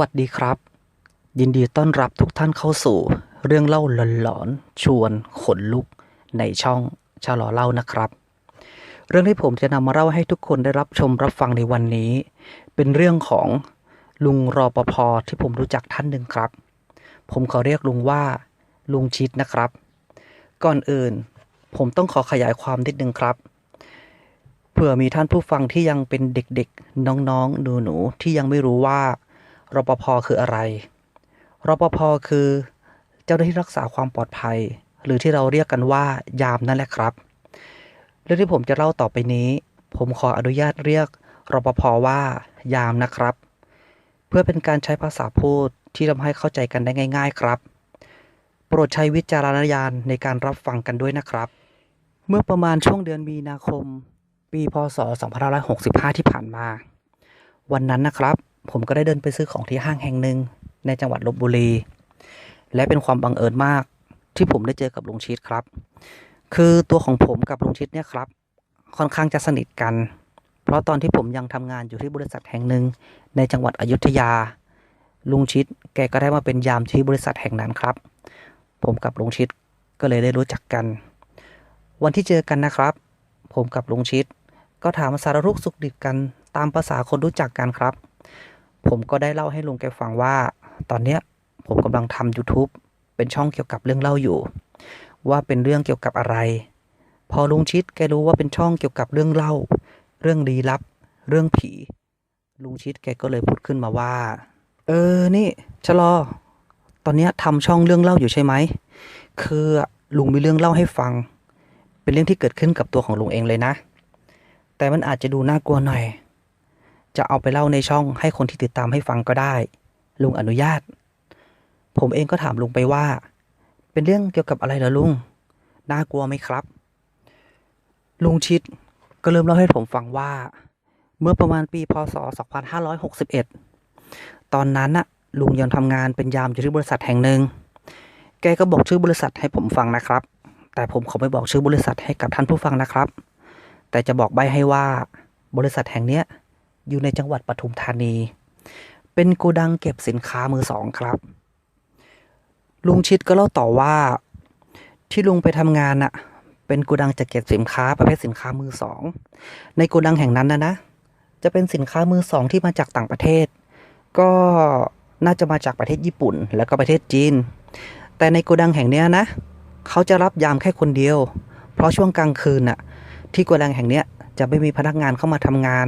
วัสดีครับ ยินดีต้อนรับทุกท่านเข้าสู่ เรื่องเล่าหลอนๆชวนขนลุก ในช่องชาลอเล่านะครับ เรื่องที่ผมจะนำมาเล่าให้ทุกคนได้รับชมรับฟังในวันนี้ เป็นเรื่องของลุงรอปภที่ผมรู้จักท่านหนึ่งครับ ผมขอเรียกลุงว่า ลุงชิดนะครับ ก่อนอื่น ผมต้องขอขยายความนิดนึงครับเผื่อมีท่านผู้ฟังที่ยังเป็นเด็กๆ น้องๆ หนูๆ ที่ยังไม่รู้ว่า รปภคืออะไร รปภคือ เจ้าหน้าที่รักษาความปลอดภัย หรือที่เราเรียกกันว่ายามนั่นแหละครับ เรื่องที่ผมจะเล่าต่อไปนี้ ผมขออนุญาตเรียก รปภว่ายามนะครับ เพื่อเป็นการใช้ภาษาพูดที่ทำให้เข้าใจกันได้ง่าย ๆ ครับ โปรดใช้วิจารณญาณในการรับฟังกันด้วยนะครับ เมื่อประมาณช่วงเดือนมีนาคม ปีพศ 2565 ที่ผ่านมา วันนั้นนะครับ ผมก็ได้เดินไปซื้อของที่ห้างแห่งหนึ่งในจังหวัดลบบุรี และเป็นความบังเอิญมากที่ผมได้เจอกับลุงชิดครับ คือตัวของผมกับลุงชิดเนี่ยครับ ค่อนข้างจะสนิทกัน เพราะตอนที่ผมยังทำงานอยู่ที่บริษัทแห่งหนึ่งในจังหวัดอยุธยา ลุงชิดแกก็ได้มาเป็นยามที่บริษัทแห่งนั้นครับ ผมกับลุงชิดก็เลยได้รู้จักกัน วันที่เจอกันนะครับ ผมกับลุงชิดก็ถามสารทุกสุขดิบกันตามภาษาคนรู้จักกันครับ ผมก็ได้เล่าให้ลุงแกฟังว่า ตอนเนี้ยผมกำลังทำ YouTube เป็นช่องเกี่ยวกับเรื่องเล่าอยู่ ว่าเป็นเรื่องเกี่ยวกับอะไร พอลุงชิดแกรู้ว่าเป็นช่องเกี่ยวกับเรื่องเล่า เรื่องลี้ลับ เรื่องผี ลุงชิดแกก็เลยพูดขึ้นมาว่า เออนี่ชะลอ ตอนเนี้ยทำช่องเรื่องเล่าอยู่ใช่ไหมคือลุงมีเรื่องเล่าให้ฟัง เป็นเรื่องที่เกิดขึ้นกับตัวของลุงเองเลยนะ แต่มันอาจจะดูน่ากลัวหน่อย จะเอาไปเล่าในช่องให้คนที่ติดตามให้ฟังก็ได้ ลุงอนุญาต ผมเองก็ถามลุงไปว่า เป็นเรื่องเกี่ยวกับอะไรเหรอลุง น่ากลัวไหมครับ ลุงชิดก็เริ่มเล่าให้ผมฟังว่า เมื่อประมาณปีพศ 2561 ตอนนั้นน่ะ ลุงยังทำงานเป็นยามอยู่ที่บริษัทแห่งหนึ่ง แกก็บอกชื่อบริษัทให้ผมฟังนะครับ แต่ผมขอไม่บอกชื่อบริษัทให้กับท่านผู้ฟังนะครับ แต่จะบอกใบให้ว่าบริษัทแห่งเนี้ย อยู่ในจังหวัดปทุมธานี เป็นโกดังเก็บสินค้ามือสองครับ ลุงชิดก็เล่าต่อว่า ที่ลุงไปทำงานน่ะ เป็นโกดังจะเก็บสินค้าประเภทสินค้ามือสอง ในโกดังแห่งนั้นนะนะ จะเป็นสินค้ามือสองที่มาจากต่างประเทศ ก็น่าจะมาจากประเทศญี่ปุ่น แล้วก็ประเทศจีน แต่ในโกดังแห่งเนี้ยนะ เขาจะรับยามแค่คนเดียว เพราะช่วงกลางคืนน่ะ ที่โกดังแห่งเนี้ยจะไม่มีพนักงานเข้ามาทำงาน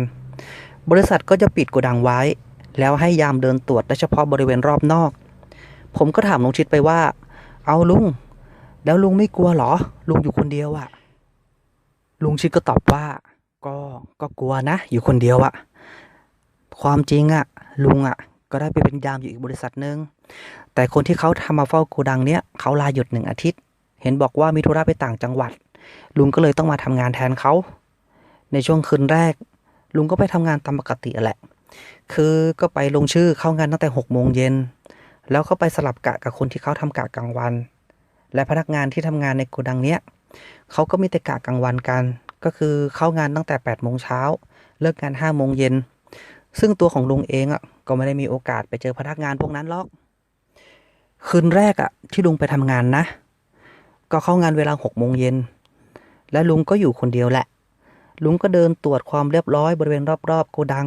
บริษัทก็จะปิดโกดังไว้ แล้วให้ยามเดินตรวจได้เฉพาะบริเวณรอบนอก ผมก็ถามลุงชิดไปว่า เอาลุง แล้วลุงไม่กลัวเหรอ ลุงอยู่คนเดียวอะลุงชิดก็ตอบว่า ก็ก็กลัวนะ อยู่คนเดียวอะความจริงอะลุงอะก็ได้ไปเป็นยามอยู่อีกบริษัทหนึ่งแต่คนที่เขาทำมาเฝ้าโกดังเนี้ยเขาลาหยุดหนึ่งอาทิตย์ เห็นบอกว่ามีธุระไปต่างจังหวัด ลุงก็เลยต้องมาทำงานแทนเขา ในช่วงคืนแรก ลุงก็ไปทำงานตามปกติแหละ คือก็ไปลงชื่อเข้างานตั้งแต่หกโมงเย็น แล้วก็ไปสลับกะกับคนที่เขาทำกะกลางวัน และพนักงานที่ทำงานในโกดังเนี้ยเขาก็มีแต่กะกลางวันกัน ก็คือเข้างานตั้งแต่8ปดโมงเช้าเลิกงาน5้าโมงเย็น ซึ่งตัวของลุงเองอะก็ไม่ได้มีโอกาสไปเจอพนักงานพวกนั้นหรอก คืนแรกอะที่ลุงไปทำงานนะ ก็เข้างานเวลาหกโมงเย็น และลุงก็อยู่คนเดียวแหละ ลุงก็เดินตรวจความเรียบร้อยบริเวณรอบๆโกดัง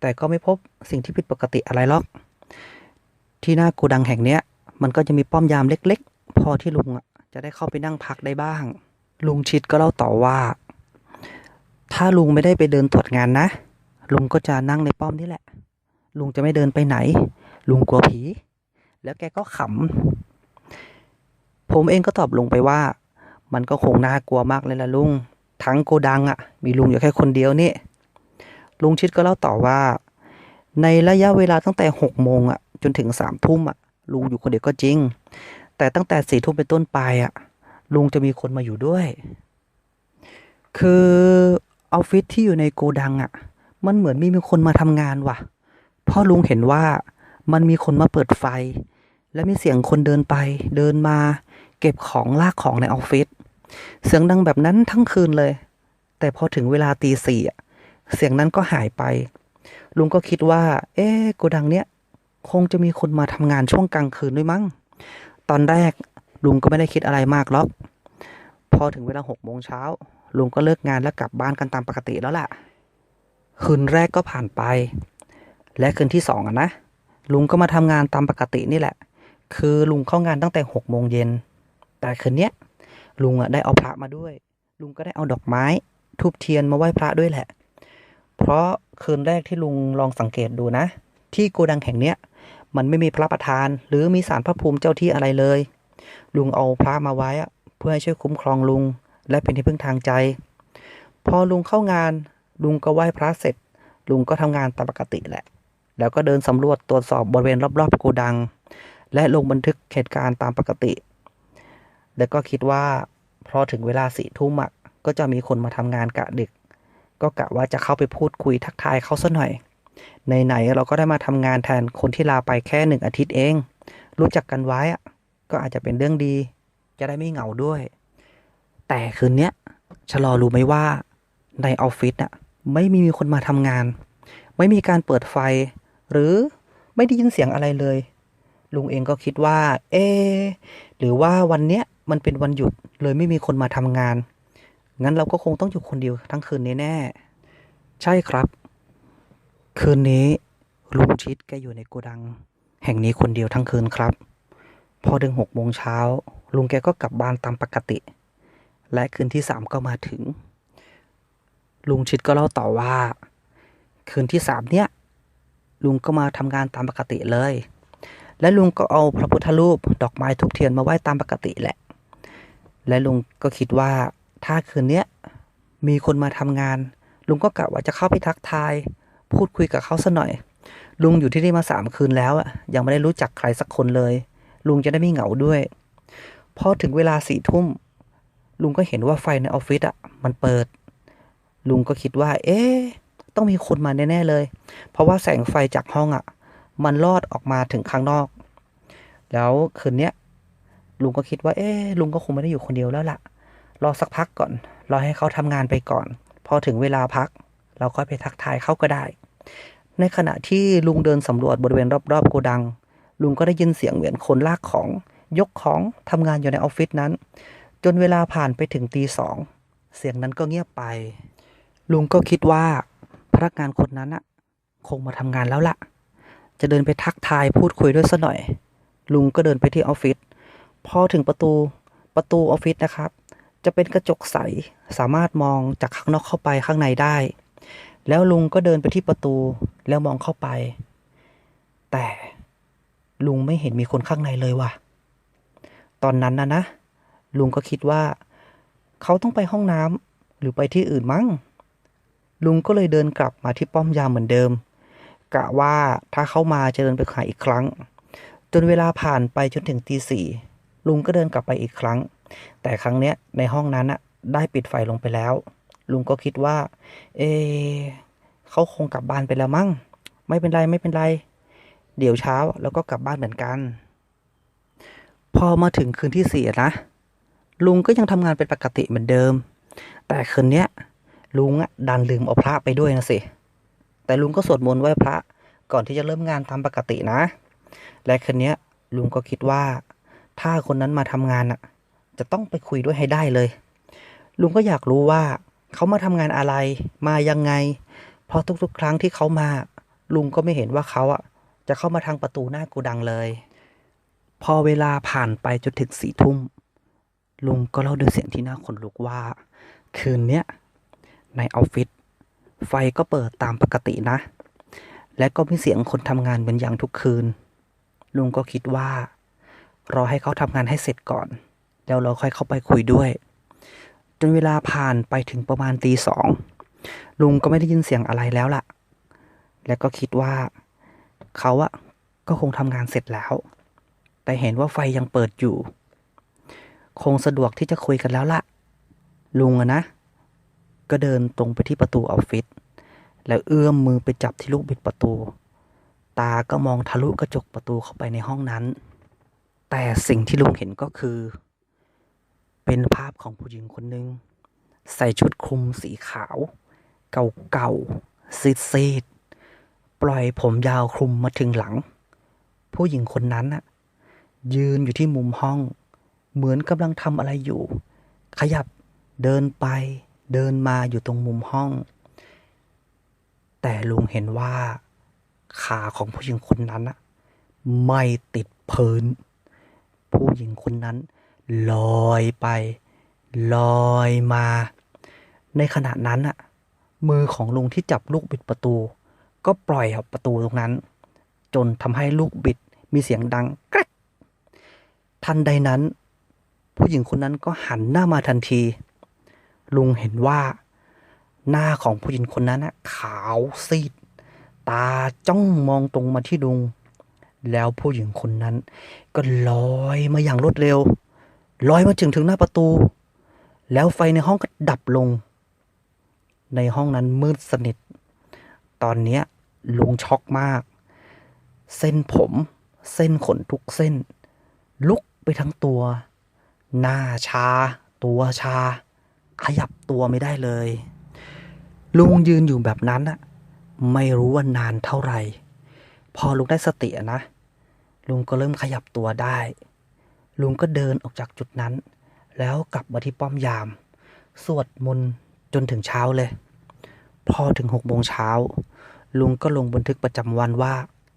แต่ก็ไม่พบสิ่งที่ผิดปกติอะไรหรอก ที่หน้าโกดังแห่งเนี้ย มันก็จะมีป้อมยามเล็กๆ พอที่ลุงจะได้เข้าไปนั่งพักได้บ้าง ลุงชิดก็เล่าต่อว่า ถ้าลุงไม่ได้ไปเดินตรวจงานนะ ลุงก็จะนั่งในป้อมนี่แหละ ลุงจะไม่เดินไปไหน ลุงกลัวผี แล้วแกก็ขำผมเองก็ตอบลุงไปว่า มันก็คงน่ากลัวมากเลยล่ะลุง ทั้งโกดังอะ มีลุงอยู่แค่คนเดียวนี่ ลุงชิดก็เล่าต่อว่า ในระยะเวลาตั้งแต่หกโมงอะ จนถึงสามทุ่มอะ ลุงอยู่คนเดียวก็จริง แต่ตั้งแต่สี่ทุ่มเป็นต้นไปอะ ลุงจะมีคนมาอยู่ด้วย คือออฟฟิศที่อยู่ในโกดังอะ มันเหมือนมีมีคนมาทำงานว่ะเพราะลุงเห็นว่ามันมีคนมาเปิดไฟ และมีเสียงคนเดินไป เดินมา เก็บของลากของในออฟฟิศ เสียงดังแบบนั้นทั้งคืนเลย แต่พอถึงเวลาตีสี่เสียงนั้นก็หายไป ลุงก็คิดว่า เอ๊ะโกดังเนี้ยคงจะมีคนมาทำงานช่วงกลางคืนด้วยมั้ง ตอนแรกลุงก็ไม่ได้คิดอะไรมากหรอก พอถึงเวลาหกโมงเช้าลุงก็เลิกงานแล้วกลับบ้านกันตามปกติแล้วล่ะ คืนแรกก็ผ่านไป และคืนที่สองอะนะ ลุงก็มาทำงานตามปกตินี่แหละ คือลุงเข้างานตั้งแต่หกโมงเย็น แต่คืนเนี้ย ลุงอะได้เอาพระมาด้วย ลุงก็ได้เอาดอกไม้ทูบเทียนมาไหว้พระด้วยแหละ เพราะคืนแรกที่ลุงลองสังเกตดูนะ ที่โกดังแห่งเนี้ยมันไม่มีพระประธาน หรือมีสารพระภูมิเจ้าที่อะไรเลย ลุงเอาพระมาไว้เพื่อให้ช่วยคุ้มครองลุง และเป็นที่พึ่งทางใจ พอลุงเข้างาน ลุงก็ไหว้พระเสร็จ ลุงก็ทำงานตามปกติแหละ แล้วก็เดินสำรวจตรวจสอบบริเวณรอบๆโกดัง และลงบันทึกเหตุการณ์ตามปกติ แล้วก็คิดว่าพอถึงเวลาสี่ทุ่มก็จะมีคนมาทำงานกะดึก ก็กะว่าจะเข้าไปพูดคุยทักทายเขาซะหน่อยไหนๆเราก็ได้มาทำงานแทนคนที่ลาไปแค่หนึ่งอาทิตย์เอง รู้จักกันไว้อะก็อาจจะเป็นเรื่องดี จะได้ไม่เหงาด้วย แต่คืนเนี้ยชะลอรู้ไหมว่า ในออฟฟิศอะไม่มีคนมาทำงาน ไม่มีการเปิดไฟ หรือไม่ได้ยินเสียงอะไรเลย ลุงเองก็คิดว่า เอ หรือว่าวันเนี้ย มันเป็นวันหยุดเลยไม่มีคนมาทำงาน งั้นเราก็คงต้องอยู่คนเดียวทั้งคืนนี้แน่ ใช่ครับ คืนนี้ลุงชิดแกอยู่ในโกดัง แห่งนี้คนเดียวทั้งคืนครับ พอถึงหกโมงเช้าลุงแกก็กลับบ้านตามปกติ และคืนที่สามก็มาถึง ลุงชิดก็เล่าต่อว่า คืนที่สามเนี่ยลุงก็มาทำงานตามปกติเลย และลุงก็เอาพระพุทธรูป ดอกไม้ทุกเทียนมาไหว้ตามปกติแหละ และลุงก็คิดว่าถ้าคืนเนี้ยมีคนมาทำงาน ลุงก็กะว่าจะเข้าไปทักทาย พูดคุยกับเขาสัหน่อย ลุงอยู่ที่นี่มาสามคืนแล้วอะยังไม่ได้รู้จักใครสักคนเลย ลุงจะได้ไม่เหงาด้วยพอถึงเวลาสี่ทุ่ม ลุงก็เห็นว่าไฟในออฟฟิศอะมันเปิด ลุงก็คิดว่า เอ๊ะต้องมีคนมาแน่ ๆ เลย เพราะว่าแสงไฟจากห้องอะ มันลอดออกมาถึงข้างนอก แล้วคืนเนี้ย ลุงก็คิดว่า เอ๊ลุงก็คงไม่ได้อยู่คนเดียวแล้วล่ะ รอสักพักก่อน รอให้เขาทำงานไปก่อน พอถึงเวลาพัก เราก็ไปทักทายเขาก็ได้ ในขณะที่ลุงเดินสำรวจบริเวณรอบๆโกดัง ลุงก็ได้ยินเสียงเหมือนคนลากของ ยกของทำงานอยู่ในออฟฟิศนั้น จนเวลาผ่านไปถึงตีสองเสียงนั้นก็เงียบไป ลุงก็คิดว่าพนักงานคนนั้นอะคงมาทำงานแล้วล่ะ จะเดินไปทักทายพูดคุยด้วยสัหน่อย ลุงก็เดินไปที่ออฟฟิศ พอถึงประตูประตูออฟฟิศนะครับ จะเป็นกระจกใสสามารถมองจากข้างนอกเข้าไปข้างในได้ แล้วลุงก็เดินไปที่ประตูแล้วมองเข้าไป แต่ลุงไม่เห็นมีคนข้างในเลยว่ะ ตอนนั้นนะนะ ลุงก็คิดว่า เขาต้องไปห้องน้ำหรือไปที่อื่นมั้ง ลุงก็เลยเดินกลับมาที่ป้อมยามเหมือนเดิม กะว่าถ้าเขามาจะเดินไปหาอีกครั้ง จนเวลาผ่านไปจนถึงตีสี่ ลุงก็เดินกลับไปอีกครั้ง แต่ครั้งเนี้ยในห้องนั้นอะได้ปิดไฟลงไปแล้ว ลุงก็คิดว่า เอเขาคงกลับบ้านไปแล้วมั้ง ไม่เป็นไรไม่เป็นไร เดี๋ยวเช้าแล้วก็กลับบ้านเหมือนกัน พอมาถึงคืนที่สี่นะ ลุงก็ยังทำงานเป็นปกติเหมือนเดิม แต่คืนเนี้ยลุงอะดันลืมเอาพระไปด้วยนะสิ แต่ลุงก็สวดมนต์ไหว้พระก่อนที่จะเริ่มงานตามปกตินะ และคืนเนี้ยลุงก็คิดว่า ถ้าคนนั้นมาทำงานอะจะต้องไปคุยด้วยให้ได้เลย ลุงก็อยากรู้ว่าเขามาทำงานอะไร มายังไง เพราะทุกๆ ครั้งที่เขามา ลุงก็ไม่เห็นว่าเขาอะจะเข้ามาทางประตูหน้ากูดังเลย พอเวลาผ่านไปจนถึงสี่ทุ่ม ลุงก็เล่าด้วยเสียงที่น่าขนลุกว่า คืนเนี้ยในออฟฟิศไฟก็เปิดตามปกตินะ และก็มีเสียงคนทำงานเหมือนอย่างทุกคืน ลุงก็คิดว่า รอให้เขาทำงานให้เสร็จก่อน แล้วเราค่อยเข้าไปคุยด้วย จนเวลาผ่านไปถึงประมาณตีสองลุงก็ไม่ได้ยินเสียงอะไรแล้วล่ะ และก็คิดว่า เขาอะก็คงทำงานเสร็จแล้ว แต่เห็นว่าไฟยังเปิดอยู่ คงสะดวกที่จะคุยกันแล้วล่ะ ลุงอะนะ ก็เดินตรงไปที่ประตูออฟฟิศ แล้วเอื้อมมือไปจับที่ลูกบิดประตู ตาก็มองทะลุกระจกประตูเข้าไปในห้องนั้น แต่สิ่งที่ลุงเห็นก็คือ เป็นภาพของผู้หญิงคนหนึ่งใส่ชุดคลุมสีขาว เก่าๆซีดๆ ปล่อยผมยาวคลุมมาถึงหลัง ผู้หญิงคนนั้นน่ะ ยืนอยู่ที่มุมห้อง เหมือนกำลังทำอะไรอยู่ ขยับเดินไปเดินมาอยู่ตรงมุมห้อง แต่ลุงเห็นว่า ขาของผู้หญิงคนนั้นน่ะ ไม่ติดพื้น ผู้หญิงคนนั้น ลอยไป ลอยมา ในขณะนั้นน่ะมือของลุงที่จับลูกบิดประตู ก็ปล่อยออกประตูตรงนั้น จนทำให้ลูกบิดมีเสียงดังแกรกทันใดนั้น ผู้หญิงคนนั้นก็หันหน้ามาทันที ลุงเห็นว่า หน้าของผู้หญิงคนนั้นน่ะขาวซีด ตาจ้องมองตรงมาที่ลุง แล้วผู้หญิงคนนั้น ก็ลอยมาอย่างรวดเร็ว ลอยมาถึงถึงหน้าประตู แล้วไฟในห้องก็ดับลง ในห้องนั้นมืดสนิท ตอนนี้ลุงช็อกมาก เส้นผม เส้นขนทุกเส้น ลุกไปทั้งตัว หน้าชา ตัวชา ขยับตัวไม่ได้เลย ลุงยืนอยู่แบบนั้นอะไม่รู้ว่านานเท่าไหร่ พอลุงได้สตินะ ลุงก็เริ่มขยับตัวได้ ลุงก็เดินออกจากจุดนั้น แล้วกลับมาที่ป้อมยาม สวดมนต์จนถึงเช้าเลย พอถึงหกโมงเช้า ลุงก็ลงบันทึกประจำวันว่า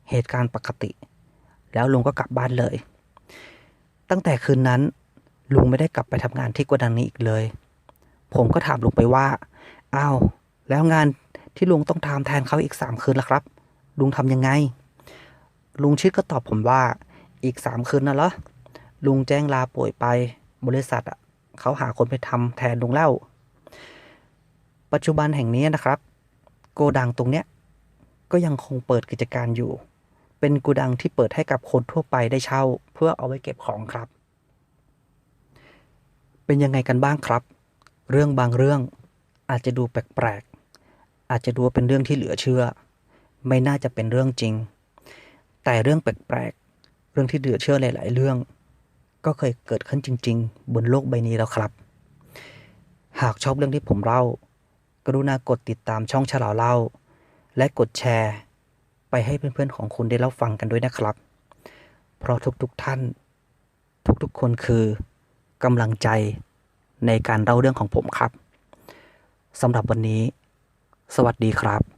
เหตุการณ์ปกติ แล้วลุงก็กลับบ้านเลย ตั้งแต่คืนนั้น ลุงไม่ได้กลับไปทำงานที่โกดังนี้อีกเลย ผมก็ถามลุงไปว่าอ้าวแล้วงานที่ลุงต้องทำแทนเขาอีกสามคืนล่ะครับ ลุงทำยังไง ลุงชิดก็ตอบผมว่า อีกสามคืนน่ะเหรอ ลุงแจ้งลาป่วยไป บริษัทอะเขาหาคนไปทำแทนลุงเล่า ปัจจุบันแห่งนี้นะครับ โกดังตรงเนี้ย ก็ยังคงเปิดกิจการอยู่ เป็นโกดังที่เปิดให้กับคนทั่วไปได้เช่า เพื่อเอาไว้เก็บของครับ เป็นยังไงกันบ้างครับ เรื่องบางเรื่องอาจจะดูแปลกๆอาจจะดูเป็นเรื่องที่เหลือเชื่อ ไม่น่าจะเป็นเรื่องจริง แต่เรื่องแปลกๆ เรื่องที่เหลือดเชื่อหลาย ๆ เรื่อง ก็เคยเกิดขึ้นจริง ๆ บนโลกใบนี้แล้วครับ หากชอบเรื่องที่ผมเล่า กรุณากดติดตามช่องฉลาวเล่า และกดแชร์ ไปให้เพื่อน ๆ ของคุณได้รับฟังกันด้วยนะครับ เพราะทุก ๆ ท่าน ทุก ๆ คนคือกำลังใจในการเล่าเรื่องของผมครับสำหรับวันนี้ สวัสดีครับ